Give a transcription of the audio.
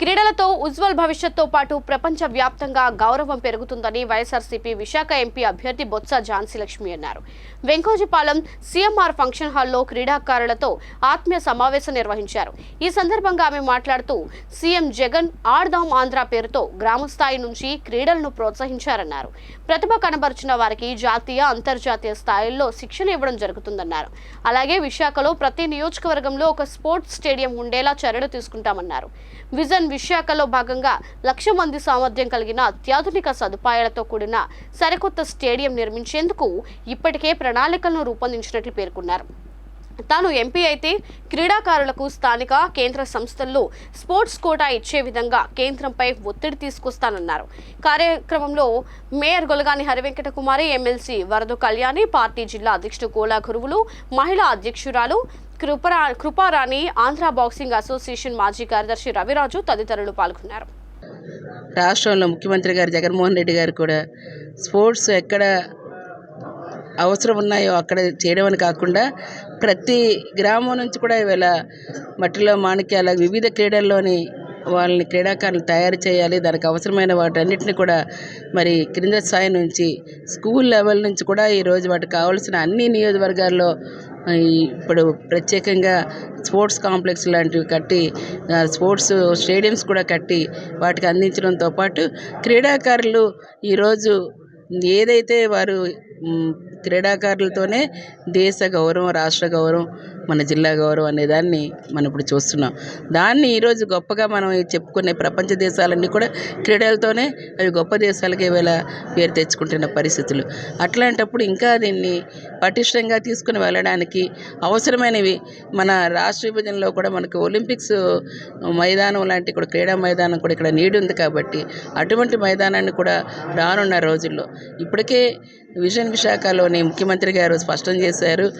క్రీడలతో ఉజ్వల్ భవిష్యత్తో పాటు ప్రపంచ వ్యాప్తంగా గౌరవం పెరుగుతుందని వైఎస్ఆర్సీపీ విశాఖ ఎంపీ అభ్యర్థి బొత్స ఝాన్సీ లక్ష్మి అన్నారు. వెంకోజీపాలెం సీఎంఆర్ ఫంక్షన్ హాల్లో క్రీడాకారులతో ఆత్మీయ సమావేశం నిర్వహించారు. ఈ సందర్భంగా ఆమె మాట్లాడుతూ సీఎం జగన్ ఆడదాం ఆంధ్ర పేరుతో గ్రామ స్థాయి నుంచి క్రీడలను ప్రోత్సహించారన్నారు. ప్రతిభ కనబరిచిన వారికి జాతీయ అంతర్జాతీయ స్థాయిల్లో శిక్షణ ఇవ్వడం జరుగుతుందన్నారు. అలాగే విశాఖలో ప్రతి నియోజకవర్గంలో ఒక స్పోర్ట్స్ స్టేడియం ఉండేలా చర్యలు తీసుకుంటామన్నారు. విజన్ విశాఖలో భాగంగా లక్ష మంది సామర్థ్యం కలిగిన అత్యాధునిక సదుపాయాలతో కూడిన సరికొత్త స్టేడియం నిర్మించేందుకు ఇప్పటికే ప్రణాళికలను రూపొందించినట్లు పేర్కొన్నారు. తాను ఎంపీ అయితే క్రీడాకారులకు స్థానిక కేంద్ర సంస్థల్లో స్పోర్ట్స్ కోటా ఇచ్చే విధంగా కేంద్రంపై ఒత్తిడి తీసుకొస్తానన్నారు. కార్యక్రమంలో mayor Golagani Harivenkata Kumari MLC Varada Kalyani party జిల్లా అధ్యక్షుడు కోలా గురువులు మహిళా అధ్యక్షురాలు కృపరా కృపారాణి ఆంధ్ర బాక్సింగ్ అసోసియేషన్ మాజీ కార్యదర్శి రవిరాజు తదితరులు పాల్గొన్నారు. రాష్ట్రంలో ముఖ్యమంత్రి గారు జగన్మోహన్ రెడ్డి గారు కూడా స్పోర్ట్స్ ఎక్కడ అవసరం ఉన్నాయో అక్కడ చేయడం అని కాకుండా ప్రతి గ్రామం నుంచి కూడా ఇవాళ మట్టిలో మాణిక్యాల వివిధ క్రీడల్లోని వాళ్ళని క్రీడాకారులు తయారు చేయాలి. దానికి అవసరమైన వాటన్నిటిని కూడా మరి క్రింద స్థాయి నుంచి స్కూల్ లెవెల్ నుంచి కూడా ఈరోజు వాటికి కావాల్సిన అన్ని నియోజకవర్గాల్లో ఇప్పుడు ప్రత్యేకంగా స్పోర్ట్స్ కాంప్లెక్స్ లాంటివి కట్టి స్పోర్ట్స్ స్టేడియంస్ కూడా కట్టి వాటికి అందించడంతో పాటు క్రీడాకారులు ఈరోజు ఏదైతే వారు క్రీడాకారులతోనే దేశ గౌరవం రాష్ట్ర గౌరవం మన జిల్లా గౌరవం అనే దాన్ని మనం ఇప్పుడు చూస్తున్నాం. దాన్ని ఈరోజు గొప్పగా మనం చెప్పుకునే ప్రపంచ దేశాలన్నీ కూడా క్రీడలతోనే అవి గొప్ప దేశాలకి ఇవాళ పేరు తెచ్చుకుంటున్న పరిస్థితులు. అట్లాంటప్పుడు ఇంకా దీన్ని పటిష్టంగా తీసుకుని వెళ్ళడానికి అవసరమైనవి మన రాష్ట్ర విభజనలో కూడా మనకు ఒలింపిక్స్ మైదానం లాంటి కూడా క్రీడా మైదానం కూడా ఇక్కడ నీడు ఉంది కాబట్టి అటువంటి మైదానాన్ని కూడా రానున్న రోజుల్లో ఇప్పటికే విజన్ విశాఖలోని ముఖ్యమంత్రి గారు స్పష్టం చేశారు.